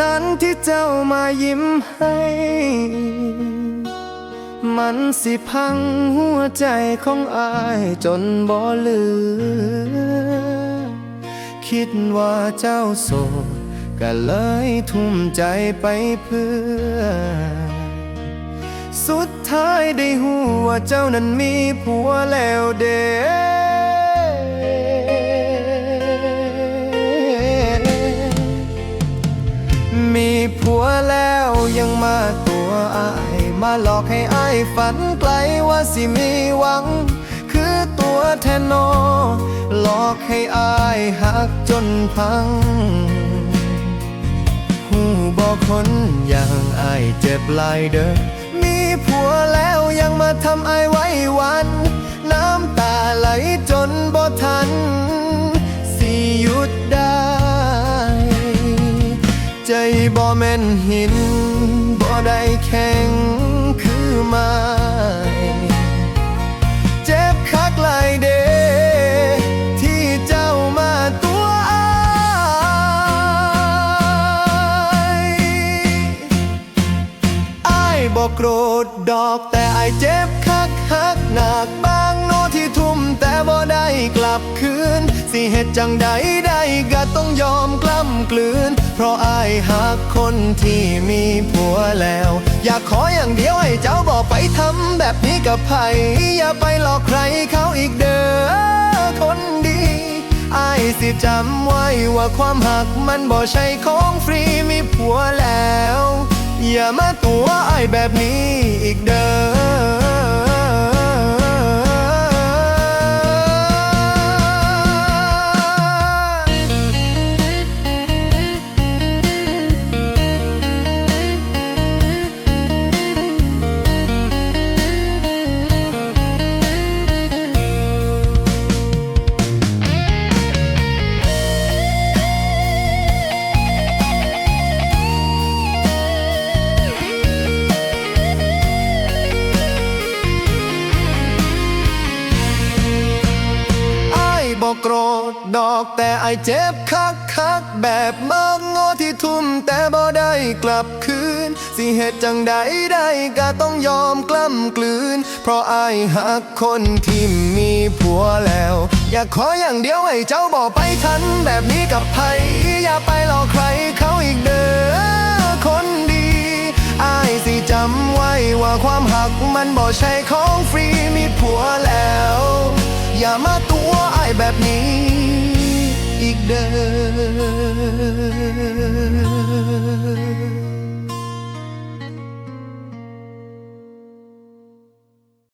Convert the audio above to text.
นั้นที่เจ้ามายิ้มให้ มันสิพังหัวใจของอายจนบ่เหลือ คิดว่าเจ้าโสดก็เลยทุ่มใจไปเพื่อ สุดท้ายได้หูว่าเจ้านั้นมีผัวแล้วเด้ มาตัวอาย มาหลอกให้อายฝันไกลว่าสิมีหวัง คือตัวแทนนอหลอกให้อายหักจนพังหูบอกคนอย่างอายเจ็บลายเด้อมีผัวแล้วยังมาทำอายไว้วัน น้ำตาไหลจนบ่ทัน สิหยุดได้ ใจบ่แม่นหิน แข็งคือไม้เจ็บคักหลายเดที่เจ้ามาตัวอายอายบอกโกรธดอกแต่อายเจ็บคักฮักหนักบางโนที่ทุ่มแต่บ่ได้กลับคืน สิเหตุจังใดได้ก็ต้องยอมกล้ำกลืน เพราะอายหักคนที่มีผัวแล้ว อยากขออย่างเดียวให้เจ้าบอกไปทำแบบนี้กับไผอย่าไปหลอกใครเขาอีกเด้อคนดีอายสิจำไว้ว่าความหักมันบ่ใช่ของฟรีมีผัวแล้ว อย่ามาตัวอายแบบนี้อีกเด้อ ดอกแต่ไอายเจ็บคักคักแบบมากงอที่ทุ่มแต่บ่ได้กลับคืน สิเหตุจังใดได้ก็ต้องยอมกล้ำกลืน เพราะไอายหักคนที่มีผัวแล้ว อยากขออย่างเดียวให้เจ้าบอกไปทัน แบบนี้กับไผอย่าไปหลอกใครเขาอีกเด้อคนดีอายสิจำไว้ว่าความหักมันบ่ใช่ของฟรีมีผัวแล้ว อย่ามาตัวอายแบบนี้ อีกเดิน